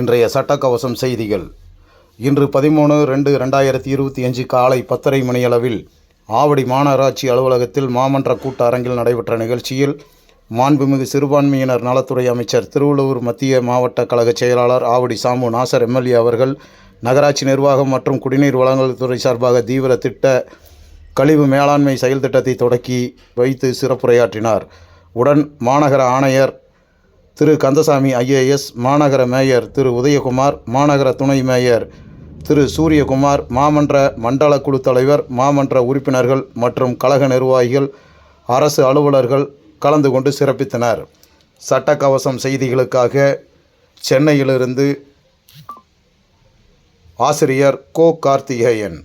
இன்றைய சட்டக்கவசம் செய்திகள். இன்று பதிமூணு ரெண்டு ரெண்டாயிரத்தி இருபத்தி அஞ்சு காலை பத்தரை மணியளவில் ஆவடி மாநகராட்சி அலுவலகத்தில் மாமன்ற கூட்டரங்கில் நடைபெற்ற நிகழ்ச்சியில் மாண்புமிகு சிறுபான்மையினர் நலத்துறை அமைச்சர் திருவள்ளூர் மத்திய மாவட்ட கழக செயலாளர் ஆவடி சாமு நாசர் எம்எல்ஏ அவர்கள் நகராட்சி நிர்வாகம் மற்றும் குடிநீர் வழங்கல் துறை சார்பாக தீவிர திட்ட கழிவு மேலாண்மை செயல் திட்டத்தை தொடக்கி வைத்து சிறப்புரையாற்றினார். உடன் மாநகர ஆணையர் திரு கந்தசாமி ஐஏஎஸ் மாநகர மேயர் திரு உதயகுமார் மாநகர துணை மேயர் திரு சூரியகுமார் மாமன்ற மண்டல குழு தலைவர் மாமன்ற உறுப்பினர்கள் மற்றும் கழக நிர்வாகிகள் அரசு அலுவலர்கள் கலந்து கொண்டு சிறப்பித்தனர். சட்டக்கவசம் செய்திகளுக்காக சென்னையிலிருந்து ஆசிரியர் கோ. கார்த்திகேயன்.